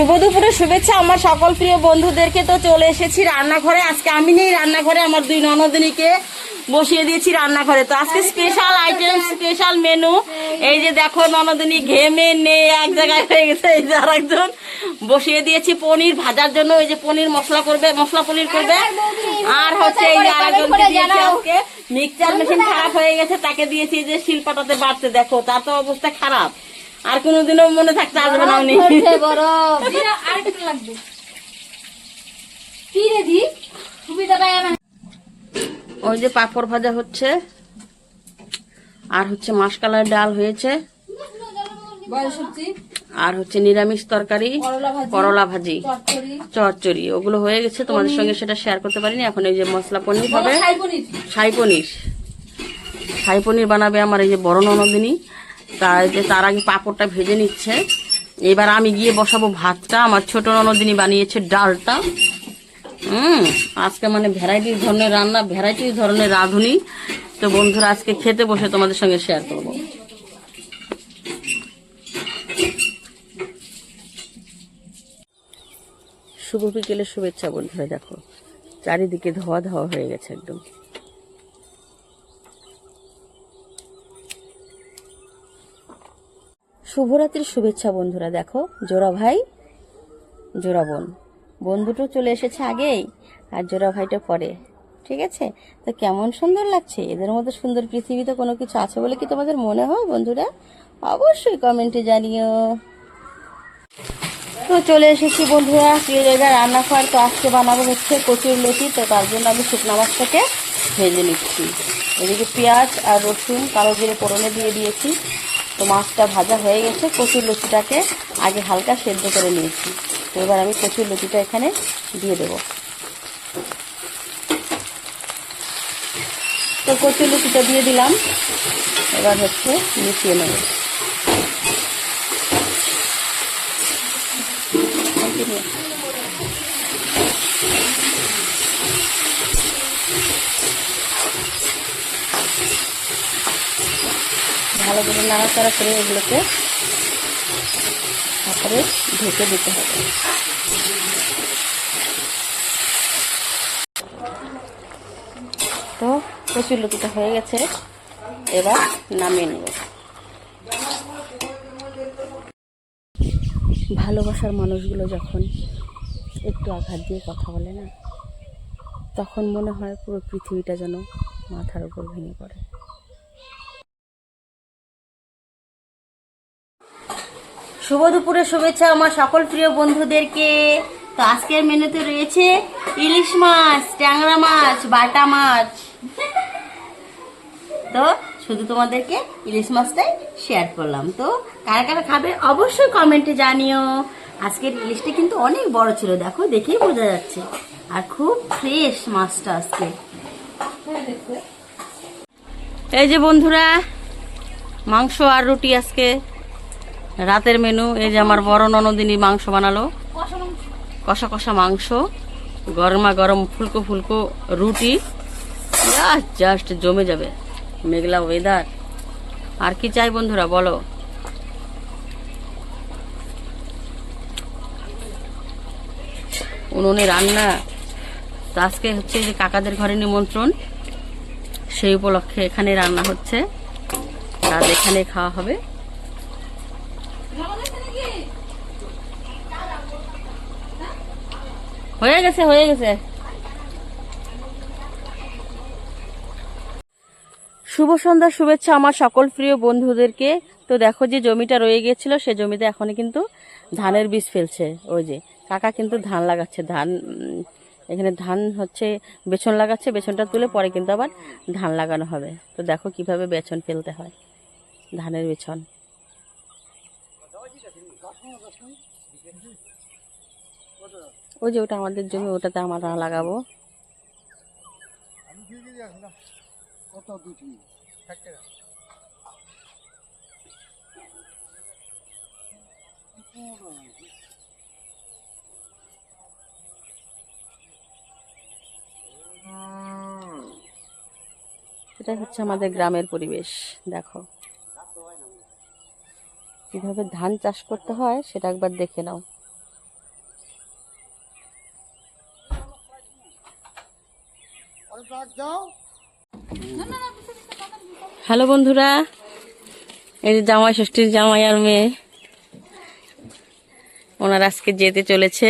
শুভ দুপুরে, শুভেচ্ছা আমার সকল প্রিয় বন্ধুদেরকে। তো চলে এসেছি রান্নাঘরে। আজকে আমি নেই রান্নাঘরে, আমার দুই ননদিনীকে বসিয়ে দিয়েছি রান্নাঘরে। তো আজকে স্পেশাল আইটেম স্পেশাল মেনু এই যে দেখো, ননদিনী ঘেমে নে এক জায়গায় হয়ে গেছে, এই যে আরেকজন। বসিয়ে দিয়েছি পনির ভাজার জন্য। এই যে পনির মশলা করবে, মশলা পনির করবে। আর হচ্ছে এই যে আরেকজনকে মিক্সচার মেশিন খারাপ হয়ে গেছে, তাকে দিয়েছি যে শিলপাটাতে বাড়তে। দেখো, তার তো অবস্থা খারাপ। আর কোনোদিনও মনে থাকতে আসবে না উনি। আরেকটু লাগবে। কি রে দি? ওই যে পাপড় ভাজা হচ্ছে আর হচ্ছে মাসকালার ডাল হয়েছে আর হচ্ছে নিরামিষ তরকারি করলা ভাজি চচ্চড়ি। ওগুলো হয়ে গেছে তোমাদের সঙ্গে সেটা শেয়ার করতে পারিনি এখন এই যে মশলা পনির হবে। ছাই পনির। ছাই পনির। পনির বানাবে আমার এই যে বড় ননদিনী। তার যে তার আগে পাঁপড়টা ভেজে নিচ্ছে। এবার আমি গিয়ে বসাবো ভাতটা। আমার ছোট ননদিনী বানিয়েছে ডালটা। হুম, আজকে মানে ভ্যারাইটি ধরনের রান্না ভ্যারাইটি ধরনের রাঁধুনি। তো বন্ধুরা, আজকে খেতে বসে তোমাদের সঙ্গে শেয়ার করব। শুভ বিকেলের শুভেচ্ছা বন্ধুরা, দেখো। চারিদিকে ধোয়া ধোয়া হয়ে গেছে একদম। শুভরাত্রির শুভেচ্ছা, বন্ধুরা। দেখো, জোড়া ভাই, জোড়া বোন। বোন দুটো চলে এসেছে আগেই, আর জোড়া ভাইটা পরে, ঠিক আছে? তো কেমন সুন্দর লাগছে? এদের মধ্যে সুন্দর পৃথিবীতে কোনো কিছু আছে বলে কি তোমাদের মনে হয়, বন্ধুরা? অবশ্যই কমেন্টে জানিও। তো চলে এসেছি, বন্ধুরা, প্রিয় জায়গায় রান্না খাওয়ার তো আজকে বানাবো হচ্ছে কচুর লতি। তো তার জন্য আমি শুকনো মাছটাকে ভেজে নিচ্ছি। এদিকে পেঁয়াজ আর রসুন কালো জিরে পোড়নে দিয়ে দিয়েছি। তো মাছটা ভাজা হয়ে গেছে, কচুর লতিটাকে আগে হালকা সেদ্ধ করে নিয়েছি। তো এবার আমি কচুর লতিটা এখানে দিয়ে দেবো। তো কচুর লুচিটা দিয়ে দিলাম। এবার হচ্ছে মিশিয়ে নেব। Continue. ভালো করে নাড়াচাড়া করে এগুলোকে তারপরে ঢেকে দিতে হবে। তো কচুর লতিটা হয়ে গেছে, এবার নামিয়ে নেব। ভালোবাসার মানুষগুলো যখন একটু আঘাত দিয়ে কথা বলে না, তখন মনে হয় পুরো পৃথিবীটা যেন মাথার উপর ভেঙে পড়ে। শুভ দুপুরের শুভেচ্ছা আমার সকল প্রিয় বন্ধুদেরকে। তো আজকের মেনুতে রয়েছে ইলিশ মাছ, ট্যাংরা মাছ, বাটা মাছ। তো শুধু তোমাদেরকে ইলিশ মাছটাই শেয়ার করলাম। তো কারা কারা খাবে অবশ্যই কমেন্টে জানিও। আজকের ইলিশটা কিন্তু অনেক বড় ছিল, দেখো, দেখেই বোঝা যাচ্ছে। আর খুব ফ্রেশ মাছটা আজকে। এই যে বন্ধুরা, মাংস আর রুটি আজকে। রাতের মেনু, এই যে আমার বড় ননদিনী মাংস বানালো। কষা কষা মাংস, গরমা গরম ফুলকো ফুলকো রুটি। জাস্ট জমে যাবে। মেঘলা ওয়েদার আর কি চাই বন্ধুরা, বলো? উনুনে রান্না। আজকে হচ্ছে যে কাকাদের ঘরে নিমন্ত্রণ। সেই উপলক্ষে এখানে রান্না হচ্ছে। আর এখানে খাওয়া হবে হয়ে গেছে হয়ে গেছে। শুভ সন্ধ্যা, শুভেচ্ছা আমার সকল প্রিয় বন্ধুদেরকে। তো দেখো যে জমিটা রয়ে গিয়েছিল, সে জমিতে এখনই কিন্তু ধানের বীজ ফেলছে। ওই যে, কাকা কিন্তু ধান লাগাচ্ছে, ধান এখানে ধান হচ্ছে বেছন লাগাচ্ছে বেছনটা তুলে পরে কিন্তু আবার ধান লাগানো হবে। তো দেখো কীভাবে বেছন ফেলতে হয়, ধানের বেছন ওই যে ওটা আমাদের জমি ওটাতে আমরা লাগাবো। এটা হচ্ছে আমাদের গ্রামের পরিবেশ দেখো। কীভাবে ধান চাষ করতে হয় সেটা একবার দেখে নাও। হ্যালো বন্ধুরা, এই যে জামাই ষষ্ঠীর জামাই আর মেয়ে, ওনার আজকে যেতে চলেছে।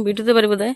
ভিডিওতে পারি বোধ হয়